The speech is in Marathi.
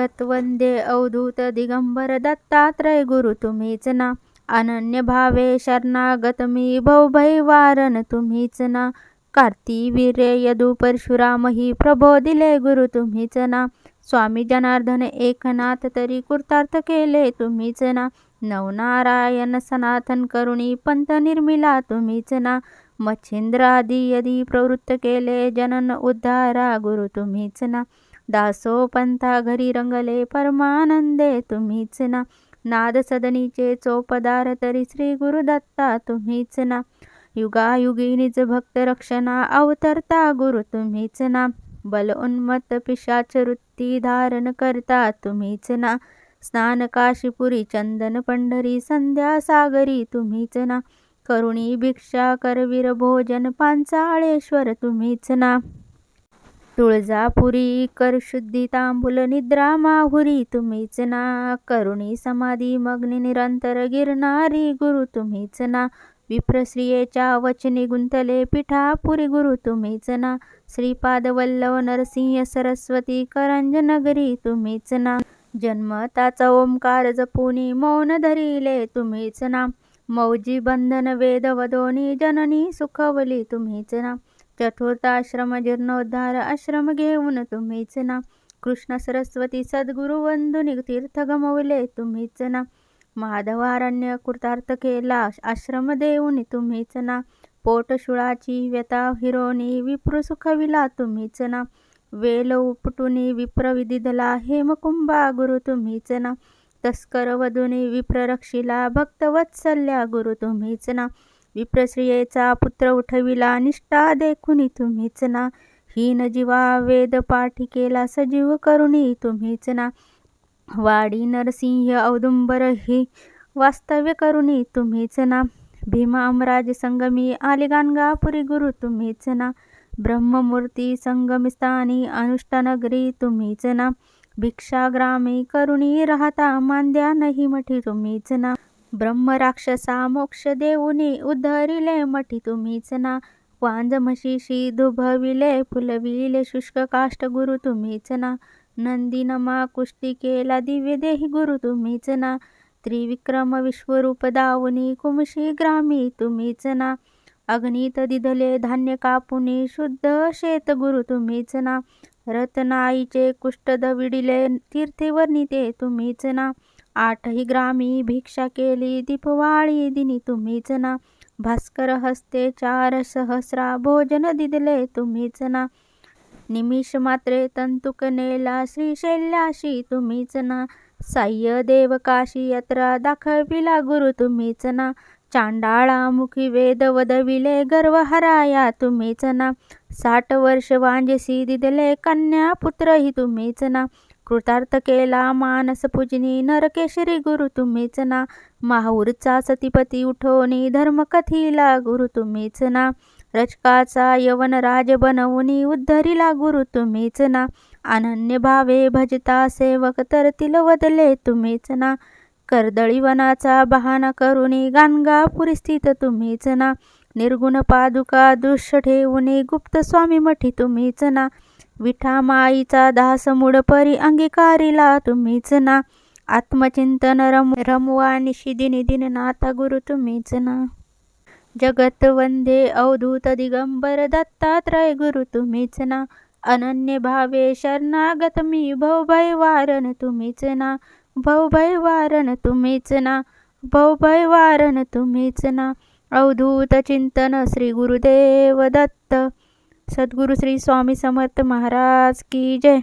जगत वंदे अवधूत दिगंबर दत्तात्रय गुरु तुम्हीच ना. अनन्य भावे शरणागत मी भवभय वारण तुम्हीच ना. कार्ती वीर्य यदु परशुराम ही प्रभो दिले गुरु तुम्हीच ना. स्वामी जनार्दन एकनाथ तरी कृतार्थ केले तुम्हीच ना. नवनारायण सनातन करुणी पंत निर्मिला तुम्हीच ना. मच्छिंद्रादी यदी प्रवृत्त केले जनन उद्धारा गुरु तुम्हीच ना. दासो पंथा घरी रंगले परमानंदे तुम्हीच ना. नाद सदनीचे चोपदार तरी श्री गुरुदत्ता तुम्हीच ना. युगायुगी निज भक्त रक्षणा अवतरता गुरु तुम्हीच ना. बल उन्मत पिशाच वृत्ती धारण करता तुम्हीच ना. स्नान काशीपुरी चंदन पंढरी संध्या सागरी तुम्हीच ना. करुणी भिक्षा करवीर भोजन पांचाळेश्वर तुम्हीच ना. तुळजापुरी कर शुद्धी तांबुल निद्रा माहुरी तुम्हीच ना. करुणी समाधी मग्नी निरंतर गिरणारी गुरु तुम्हीच ना. विप्रश्रियेच्या वचनी गुंतले पिठापुरी गुरु तुम्हीच ना. श्रीपाद वल्लभ नरसिंह सरस्वती करंजनगरी तुम्हीच ना. जन्मताचा ओंकार जपुनी मौन धरिले तुम्हीच ना. मौजी बंधन वेद वदोनी जननी सुखवली तुम्हीच ना. चतुर्थाश्रम जीर्णोद्धार आश्रम घेऊन तुम्हीच ना. कृष्ण सरस्वती सद्गुरु वंदुनी तीर्थ गमवले तुम्हीच ना. माधवारण्य कृतार्थ केला आश्रम देऊन तुम्हीच ना. पोटशुळाची व्यथा हिरोनी विप्र सुखविला तुम्हीच ना. वेल उपटुनी विप्र विदिधला हेमकुंभा गुरु तुम्हीच ना. तस्कर वधुनी विप्र रक्षिला भक्तवत्सल्या गुरु तुम्हीच ना. विप्रश्रियेचा पुत्र उठविला निष्ठा देखुनी तुम्हीच ना. हीन जीवा वेद पाठी केला सजीव करुणी तुम्हीच ना. वाडी नरसिंह औदुंबर ही वास्तव्य करुणी तुम्हीच ना. भीमा अमराज संगमी आलिगानगापुरी गुरु तुम्हीच ना. ब्रह्ममूर्ती संगमस्थानी अनुष्ठानगरी तुम्हीच ना. भिक्षाग्रामी करुणी राहता मांद्या नाही मठी तुम्हीच ना. ब्रह्मराक्षसा मोक्ष देऊनी उद्धरिले मठी तुम्हीच ना. वांज म्हशीशी दुभविले फुलविले शुष्क काष्ट गुरु तुम्हीच ना. नंदीनमा कुष्टी केला दिव्य देही गुरु तुम्हीच ना. त्रिविक्रम विश्वरूप दावनी कुमशी ग्रामी तुम्हीच ना. अग्नीत दिधले धान्य कापुनी शुद्ध शेत गुरु तुम्हीच ना. रत्नाईचे कुष्ट दविडिले तीर्थेवर ते तुम्हीच ना. आठही ग्रामी भिक्षा केली दीपवाळी दिनी तुम्हीच ना. भास्कर हस्ते चार सहस्रा भोजन दिदले तुम्हीच ना. निमिष मात्रे तंतुक नेला श्रीशैल्याशी तुम्हीच ना. साह्य देव काशी यात्रा दाखविला गुरु तुम्हीच ना. चांडाळामुखी वेद वदविले गर्व हराया तुम्हीच ना. साठ वर्ष वांजसी दिदले कन्या पुत्र ही तुम्हीच ना. कृतार्थ केला मानस पूजनी नरकेशरी गुरु तुम्हीच ना. माहूरचा सतीपती उठवणी धर्म कथीला गुरु तुम्हीच ना. रचकाचा यवन राज बनवणी उद्धरीला गुरु तुम्हीच ना. अनन्य भावे भजता सेवक तर वदले तुम्हीच ना. कर्दळीवनाचा बहाना करुणी गाणगापुरी स्थित तुम्हीच ना. निर्गुण पादुका दृश्य ठेवणे गुप्त स्वामी मठी तुम्हीच ना. विठा माईचा दास मूड परी अंगीकारिला तुम्हीच ना. आत्मचिंतन रम रमवा निशिदिनी दिननाथा गुरु तुम्हीच ना. जगत वंदे अवधूत दिगंबर दत्तात्रय गुरु तुम्हीच ना. अनन्य भावे शरणागत मी भवभय वारण तुम्हीच ना. भवभय वारण तुम्हीच ना. भवभय वारण तुम्हीच ना. अवधूत चिंतन श्री गुरुदेव दत्त. सद्गुरु श्री स्वामी समर्थ महाराज की जय.